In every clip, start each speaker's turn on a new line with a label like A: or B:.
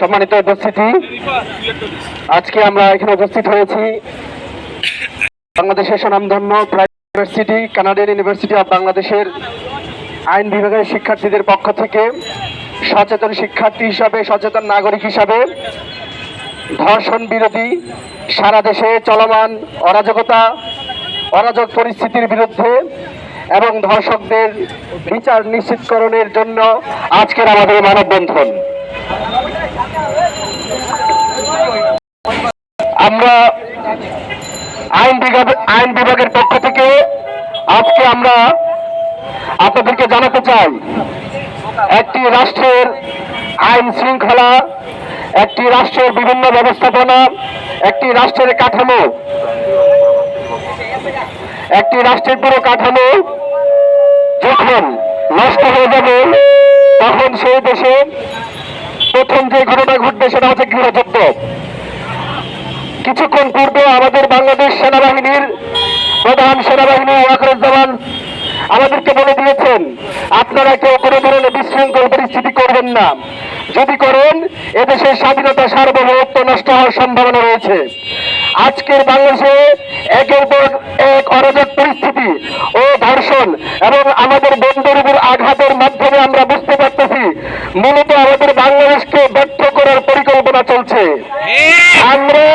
A: সম্মানিত উপস্থিতি। আজকে আমরা এখানে উপস্থিত হয়েছি বাংলাদেশের সুনামধন্য ইউনিভার্সিটি, কানাডিয়ান ইউনিভার্সিটি অফ বাংলাদেশের আইন বিভাগের শিক্ষার্থীদের পক্ষ থেকে সচেতন শিক্ষার্থী হিসাবে, সচেতন নাগরিক হিসাবে ধর্ষণ বিরোধী, সারা দেশে চলমান অরাজকতা, অরাজক পরিস্থিতির বিরুদ্ধে এবং ধর্ষকদের বিচার নিশ্চিতকরণের জন্য আজকের আমাদের মানববন্ধন। আমরা আইন বিভাগ আইন বিভাগের পক্ষ থেকে আজকে আমরা আপনাদেরকে জানাতে চাই, একটি রাষ্ট্রের আইন শৃঙ্খলা, একটি রাষ্ট্রের বিভিন্ন ব্যবস্থাপনা, একটি রাষ্ট্রের কাঠামো, একটি রাষ্ট্রের পুরো কাঠামো যখন নষ্ট হয়ে যাবে, তখন সেই দেশে প্রথম যে ঘটনা ঘটবে সেটা হচ্ছে গৃহযুদ্ধ। কিছুক্ষণ পূর্বে আমাদের বাংলাদেশ সেনাবাহিনীর প্রধান সেনাবাহিনী ওয়াকরুজ্জামান আমাদেরকে বলে দিয়েছেন, আপনারা কেউ কোনো ধরনের বিশৃঙ্খল পরিস্থিতি করবেন না। যদি করেন এদেশের স্বাধীনতা সার্বভৌমত্ব নষ্ট হওয়ার সম্ভাবনা রয়েছে। আজকের বাংলাদেশে একের পর এক অরাজক পরিস্থিতি ও ধর্ষণ এবং আমাদের বন্ধুর আঘাতের মাধ্যমে আমরা বুঝতে পারতেছি, মূলত আমাদের বাংলাদেশকে ব্যর্থ করার পরিকল্পনা চলছে। আমরা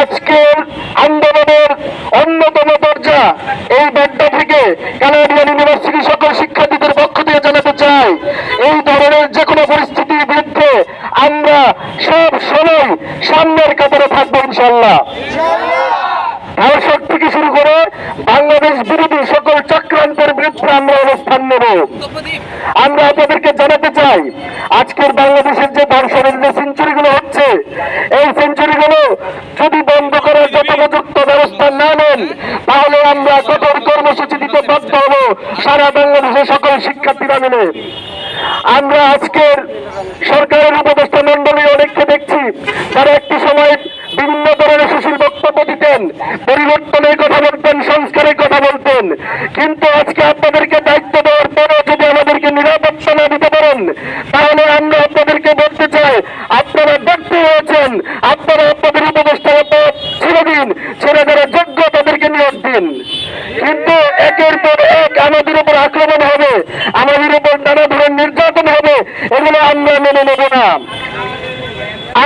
A: আজকের আন্দোলনের অন্যতম দরজা এই বাড্ডা থেকে কানাডিয়ান ইউনিভার্সিটি সকল শিক্ষার্থীদের পক্ষ থেকে জানাতে চাই, এই ধরনের যে কোনো পরিস্থিতির বিরুদ্ধে আমরা সব সময় সামনের কাতারে থাকব ইনশাল্লাহ ধর্ষক থেকে শুরু করে বাংলাদেশ বিরোধী সকল চক্রান্তের বিরুদ্ধে আমরা অবস্থান নেব। আমরা আপনাদেরকে জানাতে চাই, আজকের বাংলাদেশের যে ধর্ষণের যে সেঞ্চুরিগুলো হচ্ছে এই সেঞ্চুরিগুলো যদি বন্ধ করার যথোপযুক্ত ব্যবস্থা না নেন তাহলে আমরা কঠোর কর্মসূচি দিতে বাধ্য হব সারা বাংলাদেশের সকল শিক্ষার্থীরা মিলে। আমরা আজকের সরকারের উপদেষ্টা মন্ডলী অনেককে দেখছি যারা একটি সময় বিভিন্ন ধরনের সুশীল বক্তব্য দিতেন, পরিবর্তনের কথা বলতেন, সংস্কারের কথা বলতেন। কিন্তু আজকে আপনাদেরকে দায়িত্ব দেওয়ার পরেও যদি আমাদেরকে নিরাপত্তা না দিতে পারেন, তাহলে আমরা আপনাদেরকে কিন্তু একের পর এক আমাদের উপর আক্রমণ হবে, আমাদের উপর নানা ধরনের নির্যাতন হবে, এগুলো আমরা মেনে নেব না।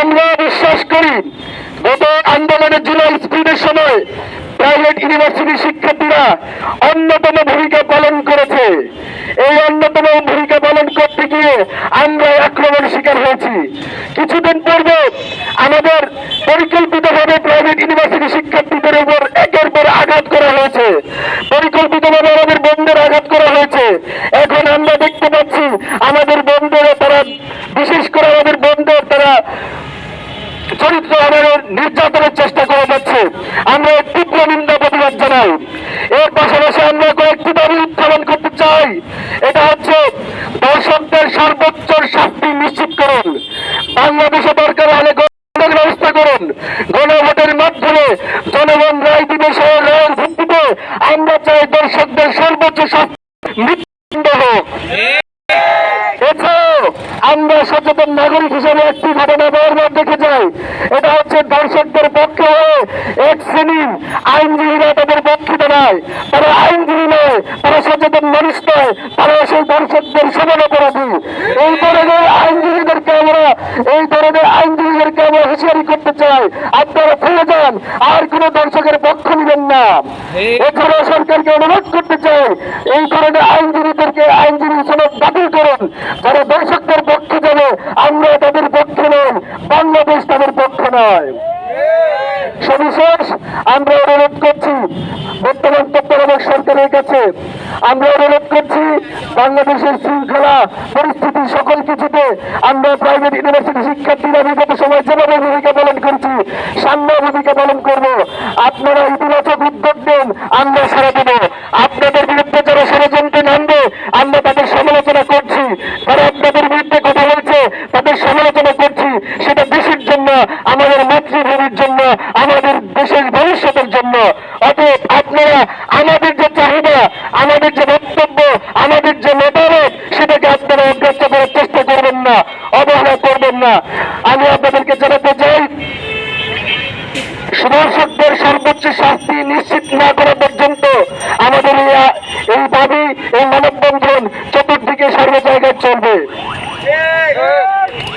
A: আমরা বিশ্বাস করি, গত আন্দোলনের জুলাই স্পিডের সময় প্রাইভেট শিক্ষার্থীরা অন্যতম ভূমিকা পালন করেছে। এই অন্যতম ভূমিকা পালন করতে গিয়ে আমরা আক্রমণ শিকার হয়েছি। কিছুদিন পূর্বে আমাদের পরিকল্পিতভাবে প্রাইভেট ইউনিভার্সিটি শিক্ষার্থীদের উপর একের পর আঘাত করা হয়েছে পরিকল্পিতভাবে আমাদের বন্ধুদের আঘাত করা হয়েছে এখন আমরা দেখতে পাচ্ছি আমাদের বন্ধুরা তারা বিশেষ করে আমাদের বন্ধুর তারা চরিত্র আমাদের নির্যাতনের চেষ্টা করে যাচ্ছে। আমরা তীব্র নিন্দা প্রতিবাদ জানাই। এর পাশাপাশি আমরা কয়েকটি দাবি উত্থাপন করতে চাই। এটা হচ্ছে দর্শকদের সর্বোচ্চ শাস্তি নিশ্চিত করুন। বাংলাদেশে দরকার হলে ব্যবস্থা করুন। গণভোটের মাধ্যমে জনগণ রায় দিবে সহ রায়ের ভিত্তিতে আমরা চাই দর্শকদের সর্বোচ্চ শাস্তি মৃত্যুদণ্ড হোক এছাড়াও আমরা সচেতন নাগরিক হিসেবে একটি ঘটনা দেখে যাই এটা হচ্ছে দর্শকদের পক্ষে এক শ্রেণির আইনজীবীরা তাদের পক্ষে দাঁড়ায়। তারা আইনজীবী নয়, তারা সচেতন মানুষ নয়। তারা সেই দর্শকদের সমান অপরাধী এই ধরনের আইনজীবীদেরকে আমরা এই ধরনের আইনজীবীদেরকে আমরা হুঁশিয়ারি করতে চাই। আপনারা ফিরে যান। আর কোনো দর্শকের পক্ষ নেবেন না। এছাড়াও সরকারকে অনুরোধ করতে চাই, এই ধরনের আইনজীবীদেরকে আইনজীবী সনদ বাতিল করুন। যারা দর্শকদের পক্ষে যাবে, আমরা তাদের পক্ষে নয়। আমরা অনুরোধ করছি, বর্তমান তত্ত্বাবধায়ক সরকারের কাছে আমরা অনুরোধ করছি, বাংলাদেশের শৃঙ্খলা পরিস্থিতি সকল কিছুতে আমরা প্রাইভেট ইউনিভার্সিটি শিক্ষার্থীরা বিগত সময় যেভাবে ভূমিকা পালন করছি সাম্য ভূমিকা পালন করব। আপনারা ইতিবাচক উদ্যোগ নেন, আমরা সারা দেব। আপনাদের বিরুদ্ধে যারা ষড়যন্ত্রে নামবে, আমরা তাদের সমালোচনা করছি। যারা আপনাদের বিরুদ্ধে কথা বলছে, তাদের সমালোচনা করছি, সেটা দেশের জন্য আমাদের মাতৃভূমির জন্য আমাদের দেশের ভবিষ্যতের জন্য। অতএব আপনারা আমাদের যে চাহিদা, আমাদের যে বক্তব্য, আমাদের যে মতামত, সেটাকে আপনারা অগ্রাহ্য করার চেষ্টা করবেন না, অবহেলা করবেন না। আমি আপনাদেরকে জানাতে চাই, সুদর্শকদের সর্বোচ্চ শাস্তি